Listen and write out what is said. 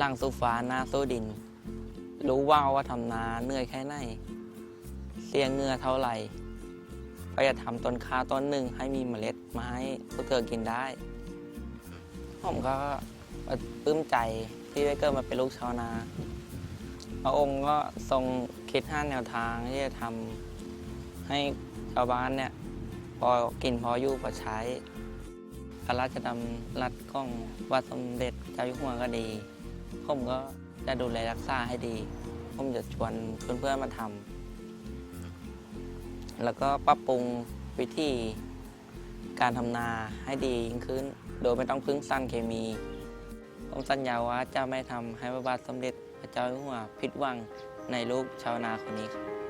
ล่างสู้ฟ้าหน้าสู้ดิน รู้ว่าว่าทำนาเหนื่อยแค่ไหน เสียเงื่อเท่าไหร่ก็จะทำต้นข้าต้นหนึ่งให้มีเมล็ดมาให้พวกเธอกินได้ ผมก็ปลื้มใจที่ได้เกิดมาเป็นลูกชาวนา พระองค์ก็ทรงคิดห้าแนวทางที่จะทำให้ชาวบ้านเนี่ยพอกินพออยู่พอใช้พระราชดำรัสของวัดสมเด็จเจ้าอยู่หัวก็ดี ผมก็จะดูแลรักษาให้ดี ผมจะชวนเพื่อนๆมาทำแล้วก็ปรับปรุงวิธีการทำนาให้ดียิ่งขึ้น โดยไม่ต้องพึ่งสั้นเคมี ผมสัญญาว่าจะไม่ทำให้พระบาทสมเด็จพระเจ้าอยู่หัวผิดหวังในลูกชาวนาคนนี้ครับ